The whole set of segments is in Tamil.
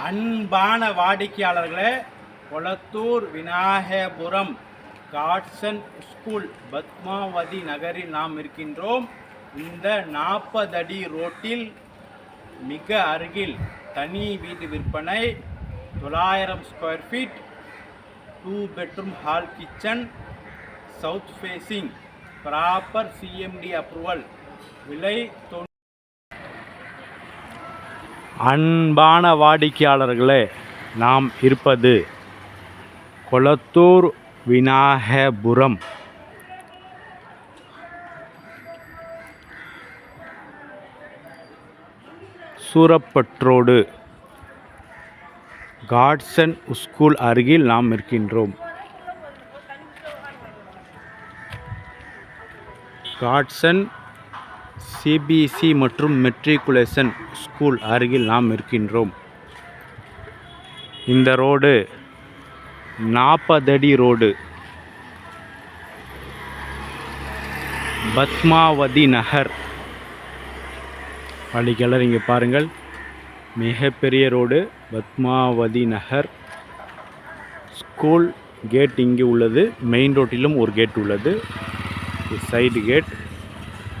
அன்பான வாடிக்கையாளர்களே கொளத்தூர் விநாயகபுரம் காட்சன் ஸ்கூல் பத்மாவதி நகரில் நாம் இருக்கின்றோம். இந்த நாற்பது அடி ரோட்டில் மிக அருகில் தனி வீடு விற்பனை தொள்ளாயிரம் square feet two bedroom hall kitchen south facing proper CMD approval விலை தொ அன்பான வாடிக்கையாளர்களே நாம் இருப்பது கொளத்தூர் விநாயகபுரம். சூரப்பற்றோடு காட்சன் ஸ்கூல் அருகில் நாம் இருக்கின்றோம் காட்சன் சிபிசி மற்றும் மெட்ரிகுலேஷன் ஸ்கூல் அருகில் நாம் இருக்கின்றோம். இந்த ரோடு நாற்பதடி ரோடு பத்மாவதி நகர். வழிகளர் இங்கே பாருங்கள். மிகப்பெரிய road Padmavathi Nagar. School gate இங்கே உள்ளது. மெயின் ரோட்டிலும் ஒரு கேட் உள்ளது. சைடு கேட்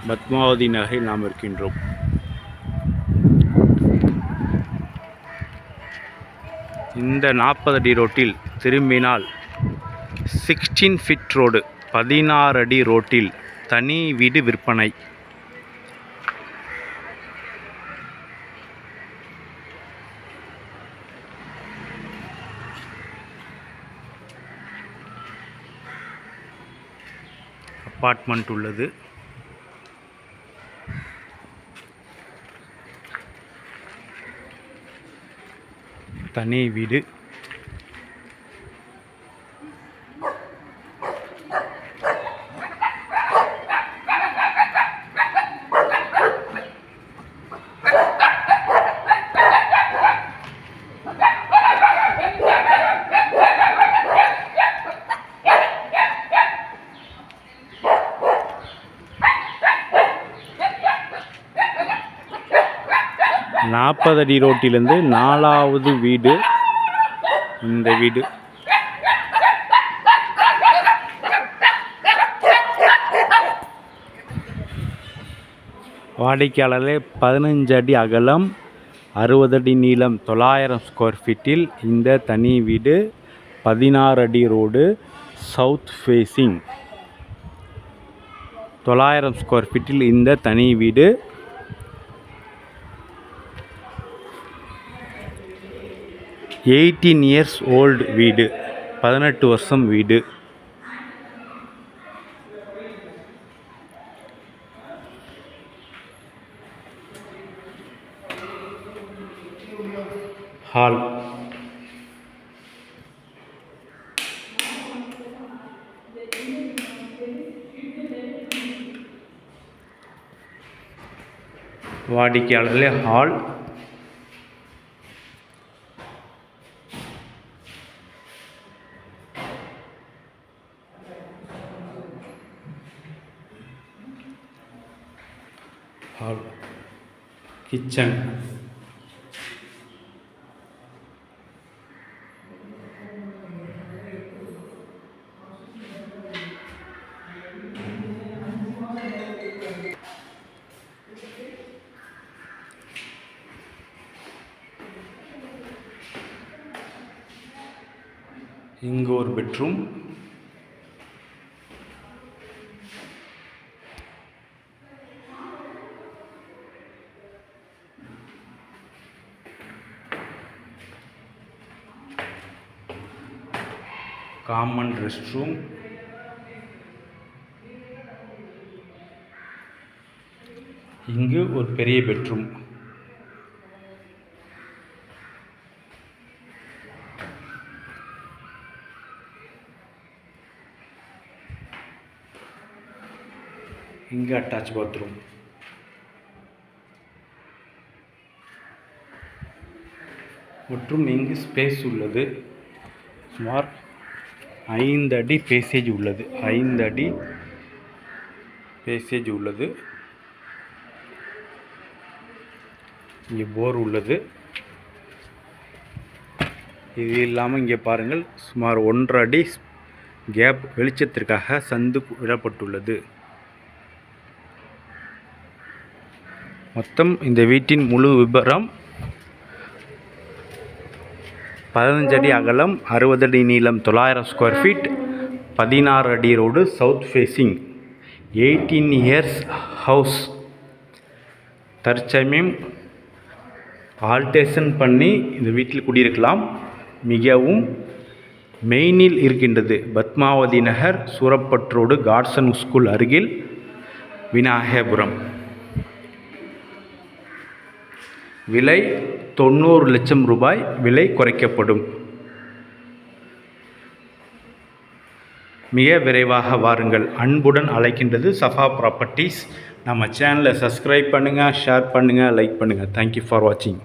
பத்மாவதி நகரில் நாம் இருக்கின்றோம். இந்த நாற்பது அடி ரோட்டில் திரும்பினால் சிக்ஸ்டீன் ஃபிட் ரோடு பதினாறு அடி ரோட்டில் தனி வீடு விற்பனை. அப்பார்ட்மெண்ட் உள்ளது. தனி வீடு. நாற்பது அடி ரோட்டிலேருந்து நாலாவது வீடு இந்த வீடு. வாடிக்கையாளர்களே பதினஞ்சு அடி அகலம் அறுபது அடி நீளம் தொள்ளாயிரம் ஸ்கொயர் ஃபீட்டில் இந்த தனி வீடு பதினாறு அடி ரோடு சவுத் ஃபேஸிங் தொள்ளாயிரம் ஸ்கொயர் ஃபீட்டில் இந்த தனி வீடு. எயிட்டீன் இயர்ஸ் ஓல்டு வீடு பதினெட்டு வருஷம் வீடு. ஹால் வாடிக்கையாளர்களே ஹால் ஹால் கிச்சன் இங்கு ஒரு பெட்ரூம். காமன் ரெஸ்ட் ரூம் இங்கு ஒரு பெரிய பெட்ரூம். இங்கு அட்டாச் பாத்ரூம் மற்றும் இங்கு ஸ்பேஸ் உள்ளது. சுமார் ஐந்து அடி பேசேஜ் உள்ளது. ஐந்து அடி பேசேஜ் உள்ளது. இங்கே போர் உள்ளது. இது இல்லாமல் இங்கே பாருங்கள் சுமார் ஒன்றரை அடி கேப் வெளிச்சத்திற்காக சந்து விடப்பட்டுள்ளது. மொத்தம் இந்த வீட்டின் முழு விபரம் பதினஞ்சு அடி அகலம் அறுபது அடி நீளம் தொள்ளாயிரம் ஸ்கொயர் ஃபீட் பதினாறு அடி road south facing eighteen years house தற்சமயம் ஆல்டேஷன் பண்ணி இந்த வீட்டில் குடியிருக்கலாம். மிகவும் மெயினில் இருக்கின்றது பத்மாவதி நகர் சூரப்பட் ரோடு காட்சன் ஸ்கூல் அருகில் விநாயகபுரம். விலை தொண்ணூறு லட்சம் ரூபாய் விலை குறைக்கப்படும். மிக விரைவாக வாருங்கள். அன்புடன் அழைக்கின்றது சஃபா ப்ராப்பர்ட்டிஸ் நம்ம சேனலை சப்ஸ்கிரைப் பண்ணுங்கள் ஷேர் பண்ணுங்கள் லைக் பண்ணுங்கள் தேங்க்யூ ஃபார் வாட்சிங்